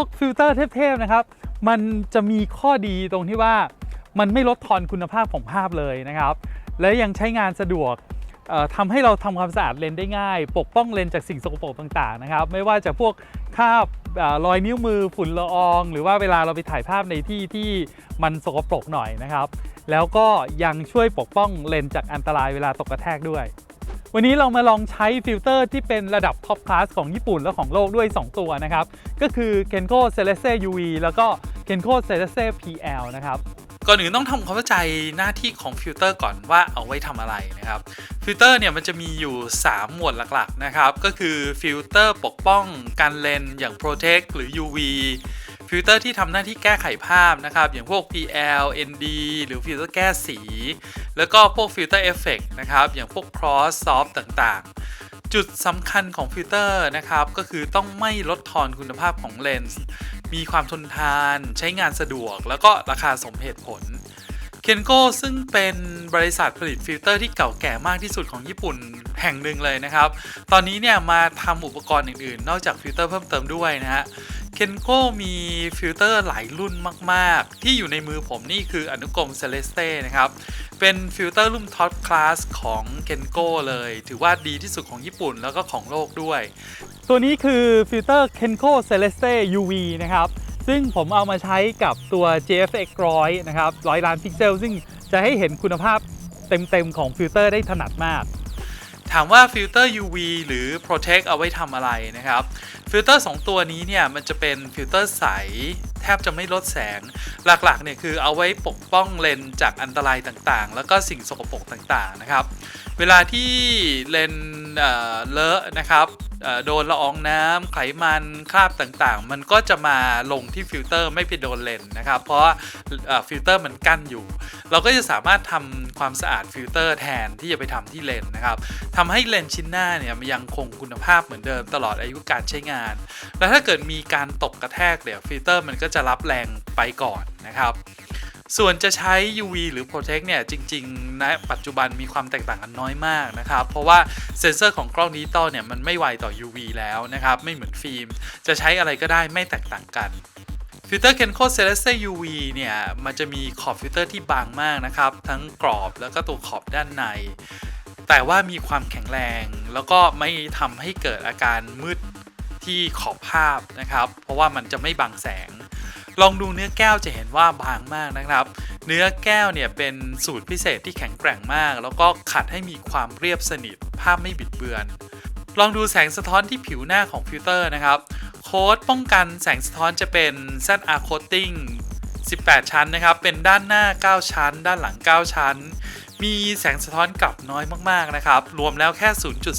วกฟิลเตอร์เทพๆนะครับ มันจะมีข้อดีตรงที่ว่ามันไม่ลดทอนคุณภาพของภาพเลยนะครับ และยังใช้งานสะดวกเอ่อทำให้เราทำความสะอาดเลนได้ง่าย ปกป้องเลนจากสิ่งสกปรกต่างๆนะครับ ไม่ว่าจะพวกคราบเอ่อรอยนิ้วมือฝุ่นละออง หรือว่าเวลาเราไปถ่ายภาพในที่ที่มันสกปรกหน่อยนะครับ แล้วก็ยังช่วยปกป้องเลนจากอันตรายเวลาตกกระแทกด้วย วันนี้เรามาลองใช้ฟิลเตอร์ที่เป็นระดับท็อปคลาสของญี่ปุ่นและของโลกด้วย 2 ตัวนะครับ ก็คือ Kenko Celeste UV แล้วก็ Kenko Celeste PL นะครับก่อนอื่นต้องทำความเข้าใจหน้าที่ของฟิลเตอร์ก่อนว่าเอาไว้ทำอะไรนะครับฟิลเตอร์เนี่ยมันจะมีอยู่ 3 หมวดหลักๆนะครับก็คือฟิลเตอร์ปกป้องกันเลนอย่าง Protect หรือ UV ฟิลเตอร์ที่ทำหน้าที่แก้ไขภาพนะครับ อย่างพวก PL ND หรือฟิลเตอร์แก้สี แล้วก็พวกฟิลเตอร์เอฟเฟกนะครับ อย่างพวก Cross Soft ต่างๆ จุดสำคัญของฟิลเตอร์นะครับ ก็คือต้องไม่ลดทอนคุณภาพของเลนส์ มีความทนทาน ใช้งานสะดวก แล้วก็ราคาสมเหตุผลเคนโกซึ่งเป็นบริษัทผลิตฟิลเตอร์ที่เก่าแก่มากที่สุดของญี่ปุ่นแห่งหนึ่งเลยนะครับ ตอนนี้เนี่ยมาทำอุปกรณ์อื่นๆ นอกจากฟิลเตอร์เพิ่มเติมด้วยนะฮะ เคนโกมีฟิลเตอร์หลายรุ่นมากๆ ที่อยู่ในมือผมนี่คืออนุกรมเซเลสเต้นะครับ เป็นฟิลเตอร์รุ่นท็อปคลาสของเคนโกเลย ถือว่าดีที่สุดของญี่ปุ่นแล้วก็ของโลกด้วย ตัวนี้คือฟิลเตอร์ Kenko Celeste UV นะครับ ซึ่งผมเอามาใช้กับตัว JFX 100 นะครับ100ล้านพิกเซล ซึ่งจะให้เห็นคุณภาพเต็มๆของฟิลเตอร์ได้ถนัดมาก ถามว่าฟิลเตอร์ UV หรือ Protect เอาไว้ทำอะไรนะครับฟิลเตอร์2ตัวนี้เนี่ยมันจะเป็นฟิลเตอร์ใสแทบจะไม่ลดแสง หลักๆเนี่ยคือเอาไว้ปกป้องเลนจากอันตรายต่างๆ แล้วก็สิ่งสกปรกต่างๆนะครับ เวลาที่เลนเอ่อเลอะนะครับ โดนละอองน้ำไขมันคราบต่างๆ มันก็จะมาลงที่ฟิลเตอร์ไม่ไปโดนเลนนะครับ เพราะฟิลเตอร์มันกั้นอยู่ เราก็จะสามารถทำความสะอาดฟิลเตอร์แทนที่จะไปทำที่เลนนะครับทำให้เลนชิ้นหน้าเนี่ยมันยังคงคุณภาพเหมือนเดิมตลอดอายุการใช้งาน แล้วถ้าเกิดมีการตกกระแทกเดี๋ยวฟิลเตอร์มันก็จะรับแรงไปก่อนนะครับ ส่วนจะใช้ UV หรือ Protect เนี่ย จริงๆณปัจจุบันมีความแตกต่างกันน้อยมากนะครับ เพราะว่าเซนเซอร์ของกล้องดิจิตอลเนี่ย มันไม่ไวต่อ UV แล้วนะครับ ไม่เหมือนฟิล์ม จะใช้อะไรก็ได้ไม่แตกต่างกันฟิลเตอร์ Kenko Celeste UV เนี่ย มันจะมีขอบฟิลเตอร์ที่บางมากนะครับ ทั้งกรอบแล้วก็ตัวขอบด้านใน แต่ว่ามีความแข็งแรง แล้วก็ไม่ทำให้เกิดอาการมืดที่ขอบภาพนะครับ เพราะว่ามันจะไม่บังแสง ลองดูเนื้อแก้วจะเห็นว่าบางมากนะครับ เนื้อแก้วเนี่ยเป็นสูตรพิเศษที่แข็งแกร่งมาก แล้วก็ขัดให้มีความเรียบสนิท ภาพไม่บิดเบือน ลองดูแสงสะท้อนที่ผิวหน้าของฟิลเตอร์นะครับ โค้ดป้องกันแสงสะท้อนจะเป็น ZR Coating 18 ชั้นนะครับ เป็นด้านหน้า 9 ชั้น ด้านหลัง 9 ชั้น มีแสงสะท้อนกลับน้อยมากๆนะครับ รวมแล้วแค่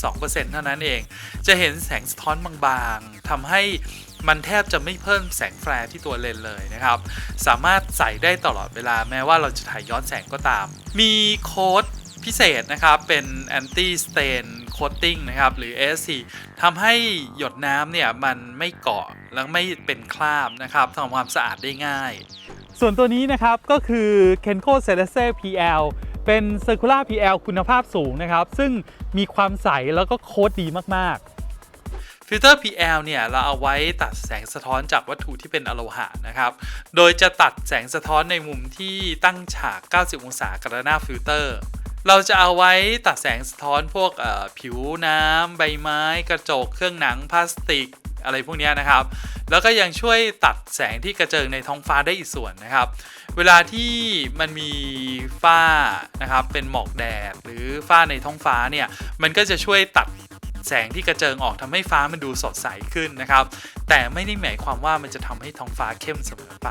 0.2%เท่านั้นเอง จะเห็นแสงสะท้อนบางๆทำให้มันแทบจะไม่เพิ่มแสงแฟลร์ที่ตัวเลนเลยนะครับ สามารถใส่ได้ตลอดเวลาแม้ว่าเราจะถ่ายย้อนแสงก็ตาม มีโค้ดพิเศษนะครับ เป็น anti stain coating นะครับ หรือ ASC ทำให้หยดน้ำเนี่ยมันไม่เกาะและไม่เป็นคราบนะครับทำความสะอาดได้ง่าย ส่วนตัวนี้นะครับก็คือ Kenko c e l e s e PL เป็น Circular PL คุณภาพสูงนะครับ ซึ่งมีความใสแล้วก็โค้ดดีมากๆฟิลเตอร์ PL เนี่ยเราเอาไว้ตัดแสงสะท้อนจากวัตถุที่เป็นอโลหะนะครับ โดยจะตัดแสงสะท้อนในมุมที่ตั้งฉาก 90 องศากับหน้าฟิลเตอร์ เราจะเอาไว้ตัดแสงสะท้อนพวกผิวน้ำ ใบไม้ กระจก เครื่องหนัง พลาสติก อะไรพวกนี้นะครับ แล้วก็ยังช่วยตัดแสงที่กระเจิงในท้องฟ้าได้อีกส่วนนะครับ เวลาที่มันมีฝ้านะครับเป็นหมอกแดดหรือฝ้าในท้องฟ้าเนี่ยมันก็จะช่วยตัดแสงที่กระเจิงออกทำให้ฟ้ามันดูสดใสขึ้นนะครับ แต่ไม่ได้หมายความว่ามันจะทำให้ท้องฟ้าเข้มเสมอไป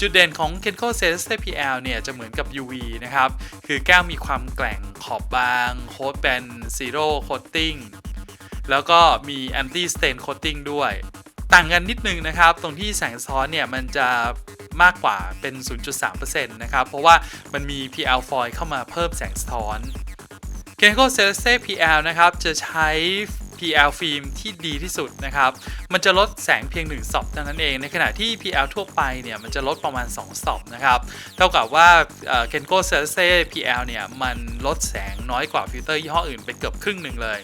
จุดเด่นของ Kenko Celeste PL เนี่ยจะเหมือนกับ UV นะครับ คือแก้วมีความแกร่งขอบบาง โค้ดเป็น Zero Coating แล้วก็มี Anti Stain Coating ด้วย ต่างกันนิดนึงนะครับ ตรงที่แสงสะท้อนเนี่ยมันจะมากกว่าเป็น 0.3%นะครับ เพราะว่ามันมี PL foil เข้ามาเพิ่มแสงสะท้อน Kenko Celeste PL นะครับ จะใช้ PL ฟิล์มที่ดีที่สุดนะครับ มันจะลดแสงเพียง1สอบเท่านั้นเอง ในขณะที่ PL ทั่วไปเนี่ยมันจะลดประมาณ 2สอบนะครับ เท่ากับว่าเอ่อ Kenko Celeste PL เนี่ยมันลดแสงน้อยกว่าฟิลเตอร์ยี่ห้ออื่นไปเกือบครึ่งหนึ่งเลย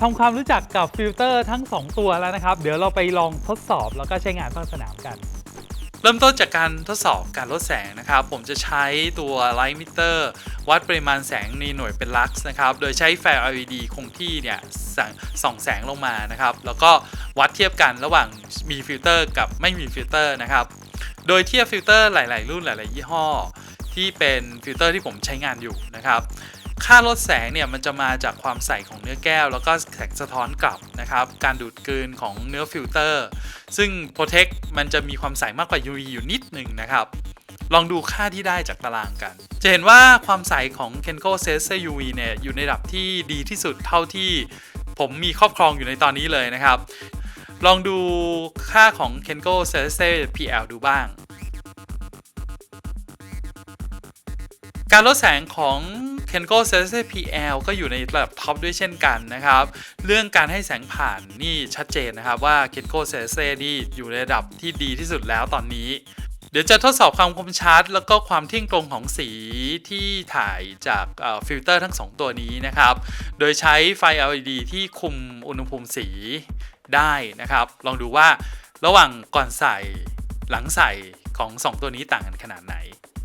ทำความรู้จักกับฟิลเตอร์ทั้ง 2 ตัวแล้วนะครับ เดี๋ยวเราไปลองทดสอบแล้วก็ใช้งานภาคสนามกัน เริ่มต้นจากการทดสอบการลดแสงนะครับ ผมจะใช้ตัว Light Meter วัดปริมาณแสงในหน่วยเป็นลักซ์นะครับ โดยใช้แฟลช LED คงที่เนี่ยสส่องแสงลงมานะครับ แล้วก็วัดเทียบกันระหว่างมีฟิลเตอร์กับไม่มีฟิลเตอร์นะครับ โดยเทียบฟิลเตอร์หลาย ๆ รุ่นหลาย ๆ ยี่ห้อ ที่เป็นฟิลเตอร์ที่ผมใช้งานอยู่นะครับ ค่าลดแสงเนี่ยมันจะมาจากความใสของเนื้อแก้ว แล้วก็แสงสะท้อนกลับนะครับ การดูดกลืนของเนื้อฟิลเตอร์ ซึ่ง Protect มันจะมีความใสมากกว่า UV อยู่นิดหนึ่งนะครับ ลองดูค่าที่ได้จากตารางกัน จะเห็นว่าความใสของ Kenko Sensor UV เนี่ยอยู่ในระดับที่ดีที่สุดเท่าที่ผมมีครอบครองอยู่ในตอนนี้เลยนะครับ ลองดูค่าของ Kenko Sensor PL ดูบ้าง การลดแสงของ Kenko Sensor PL ก็อยู่ในระดับท็อปด้วยเช่นกันนะครับ เรื่องการให้แสงผ่านนี่ชัดเจนนะครับว่า Kenko Sensor นี่อยู่ในระดับที่ดีที่สุดแล้วตอนนี้เดี๋ยวจะทดสอบความคมชัด แล้วก็ความเที่ยงตรงของสีที่ถ่ายจากฟิลเตอร์ทั้ง 2 ตัวนี้นะครับ โดยใช้ไฟ LED ที่คุมอุณหภูมิสีได้นะครับ ลองดูว่าระหว่างก่อนใส่หลังใส่ของ 2 ตัวนี้ต่างกันขนาดไหน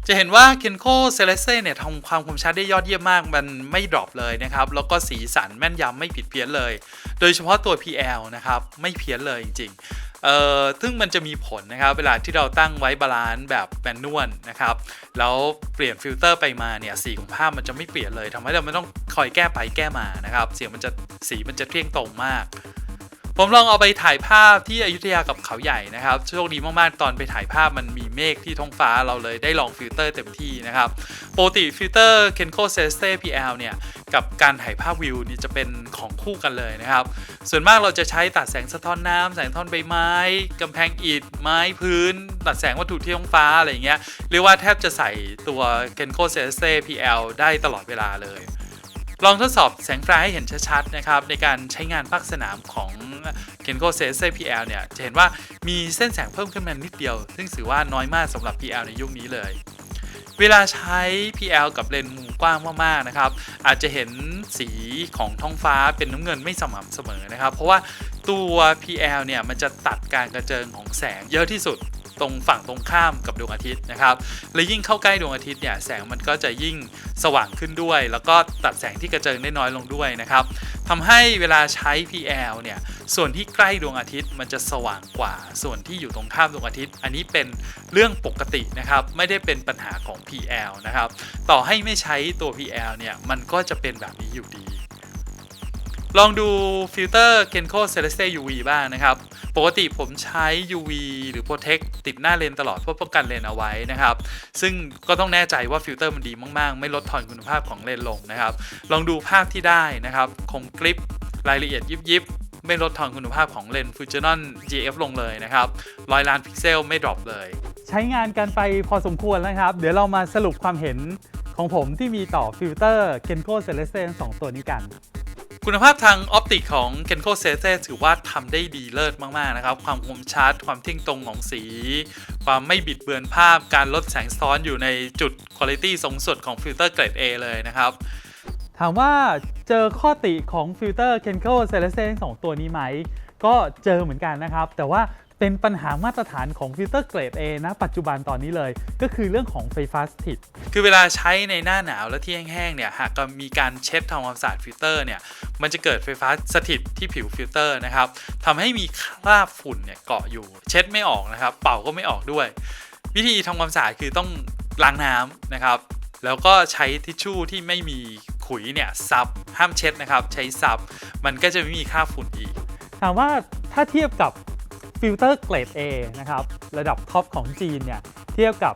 จะเห็นว่า Kenko c e l e s t e เนี่ยทำความคมชัดได้ยอดเยี่ยมมาก มันไม่ดรอปเลยนะครับ แล้วก็สีสันแม่นยำไม่ผิดเพี้ยนเลย โดยเฉพาะตัว PL นะครับ ไม่เพี้ยนเลยจริงๆเอ่อซึ่งมันจะมีผลนะครับ เวลาที่เราตั้งไว้บาลานซ์แบบแมนนวลนะครับ แล้วเปลี่ยนฟิลเตอร์ไปมาเนี่ยสีของภาพมันจะไม่เปลี่ยนเลยทำให้เราไม่ต้องคอยแก้ไปแก้มานะครับ เสียงมันจะสีมันจะเที่ยงตรงมาก ผมลองเอาไปถ่ายภาพที่อยุธยากับเขาใหญ่นะครับโชคดีมากๆ ตอนไปถ่ายภาพมันมีเมฆที่ท้องฟ้าเราเลยได้ลองฟิลเตอร์เต็มที่นะครับปกติฟิลเตอร์ Kenko s e s t e PL เนี่ยกับการถ่ายภาพวิวนี่จะเป็นของคู่กันเลยนะครับ ส่วนมากเราจะใช้ตัดแสงสะท้อนน้ำแสงท้อนใบไม้กำแพงอิฐไม้พื้น ตัดแสงวัตถุที่ท้องฟ้าอะไรอย่างเงี้ยเรียกว่าแทบจะใส่ตัว Kenko s e s t e PL ได้ตลอดเวลาเลย ลองทดสอบแสงไฟให้เห็นชัดๆนะครับในการใช้งานภาคสนามของ Kenko s e s PL เนี่ยจะเห็นว่ามีเส้นแสงเพิ่มขึ้นมานิดเดียว ซึ่งถือว่าน้อยมากสำหรับ PL ในยุคนี้เลย เวลาใช้ PL กับเลนส์มุมกว้างมากๆนะครับอาจจะเห็นสีของท้องฟ้าเป็นน้ำเงินไม่สม่ำเสมอนะครับ เพราะว่าตัว PL เนี่ยมันจะตัดการกระเจิงของแสงเยอะที่สุด ตรงฝั่งตรงข้ามกับดวงอาทิตย์นะครับและยิ่งเข้าใกล้ดวงอาทิตย์เนี่ยแสงมันก็จะยิ่งสว่างขึ้นด้วย แล้วก็ตัดแสงที่กระเจิงได้น้อยลงด้วยนะครับทำให้เวลาใช้ PL เนี่ยส่วนที่ใกล้ดวงอาทิตย์มันจะสว่างกว่า ส่วนที่อยู่ตรงข้ามดวงอาทิตย์ อันนี้เป็นเรื่องปกตินะครับไม่ได้เป็นปัญหาของ PL นะครับต่อให้ไม่ใช้ตัว PL เนี่ยมันก็จะเป็นแบบนี้อยู่ดี ลองดูฟิลเตอร์ Kenko Celeste UV บ้างนะครับ ปกติผมใช้ UV หรือ Protect ติดหน้าเลนตลอดเพื่อป้องกันเลนเอาไว้นะครับ ซึ่งก็ต้องแน่ใจว่าฟิลเตอร์มันดีมาก ๆ ไม่ลดทอนคุณภาพของเลนลงนะครับ ลองดูภาพที่ได้นะครับคมกริปรายละเอียดยิบยิบไม่ลดทอนคุณภาพของเลน Fujinon GF ลงเลยนะครับร้อยล้านพิกเซลไม่ดรอปเลย ใช้งานกันไปพอสมควรแล้วครับ เดี๋ยวเรามาสรุปความเห็นของผมที่มีต่อฟิลเตอร์ Kenko c e l e s t e ทั้งสองตัวนี้กัน คุณภาพทางออปติกของ Kenko s e t e ถือว่าทำได้ดีเลิศมาก ๆ นะครับ ความคมชัด ความเที่ยงตรงของสี ความไม่บิดเบือนภาพ การลดแสงซ้อนอยู่ในจุดคุณภาพสูงสุดของฟิลเตอร์เกรด A เลยนะครับ ถามว่าเจอข้อติของฟิลเตอร์ Kenko s e l e s e สองตัวนี้ไหม ก็เจอเหมือนกันนะครับ แต่ว่า เป็นปัญหามาตรฐานของฟิลเตอร์เกรด A นะ ปัจจุบันตอนนี้เลย ก็คือเรื่องของไฟฟ้าสถิต คือเวลาใช้ในหน้าหนาวและที่แห้งๆเนี่ยหากมีการเช็ดทำความสะอาดฟิลเตอร์เนี่ยมันจะเกิดไฟฟ้าสถิตที่ผิวฟิลเตอร์นะครับทำให้มีคราบฝุ่นเนี่ยเกาะอยู่ เช็ดไม่ออกนะครับ เป่าก็ไม่ออกด้วย วิธีทำความสะอาดคือต้องล้างน้ำนะครับแล้วก็ใช้ทิชชู่ที่ไม่มีขุยเนี่ยซับห้ามเช็ดนะครับ ใช้ซับมันก็จะไม่มีคราบฝุ่นอีกถามว่าถ้าเทียบกับ ฟิลเตอร์เกรด A นะครับ ระดับท็อปของจีนเนี่ย เทียบกับ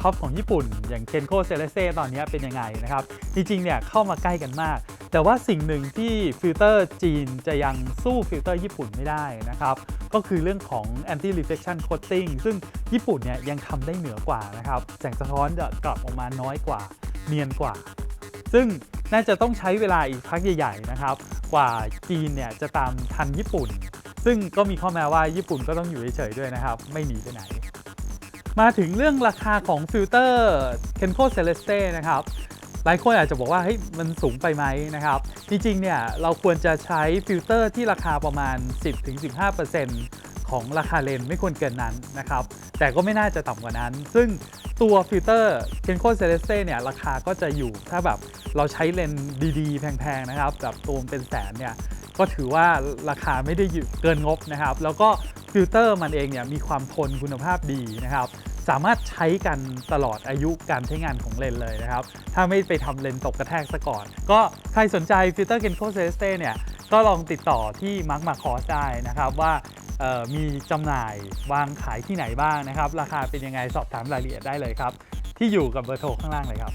ท็อปของญี่ปุ่น อย่าง Kenko c e l e s t e ตอนนี้เป็นยังไงนะครับ จริงๆเนี่ยเข้ามาใกล้กันมาก แต่ว่าสิ่งหนึ่งที่ฟิลเตอร์จีนจะยังสู้ฟิลเตอร์ญี่ปุ่นไม่ได้นะครับ ก็คือเรื่องของ anti reflection coating ซึ่งญี่ปุ่นเนี่ยยังทำได้เหนือกว่านะครับ แสงสะท้อนจะกลับออกมาน้อยกว่า เนียนกว่า ซึ่งน่าจะต้องใช้เวลาอีกพักใหญ่ ๆ นะครับ กว่าจีนเนี่ยจะตามทันญี่ปุ่น ซึ่งก็มีข้อแม้ว่าญี่ปุ่นก็ต้องอยู่เฉยๆด้วยนะครับ ไม่หนีไปไหน มาถึงเรื่องราคาของฟิลเตอร์ Kenko Celeste นะครับหลายคนอาจจะบอกว่าเฮ้ยมันสูงไปไหมนะครับ จริงๆเนี่ยเราควรจะใช้ฟิลเตอร์ที่ราคาประมาณ 10-15% ของราคาเลนไม่ควรเกินนั้นนะครับ แต่ก็ไม่น่าจะต่ำกว่านั้น ซึ่งตัวฟิลเตอร์ Kenko Celeste เนี่ยราคาก็จะอยู่ถ้าแบบเราใช้เลนดีๆ แพงๆนะครับแบบตัวเป็นแสนเนี่ยก็ถือว่าราคาไม่ได้เกินงบนะครับ แล้วก็ฟิลเตอร์มันเองเนี่ยมีความทนคุณภาพดีนะครับ สามารถใช้กันตลอดอายุการใช้งานของเลนเลยนะครับ ถ้าไม่ไปทำเลนตกกระแทกซะก่อน ก็ใครสนใจฟิลเตอร์ Genco Celeste เนี่ยก็ลองติดต่อที่มาร์คมาคอสได้นะครับว่า มีจำหน่ายวางขายที่ไหนบ้างนะครับ ราคาเป็นยังไงสอบถามรายละเอียดได้เลยครับ ที่อยู่กับเบอร์โทรข้างล่างเลยครับ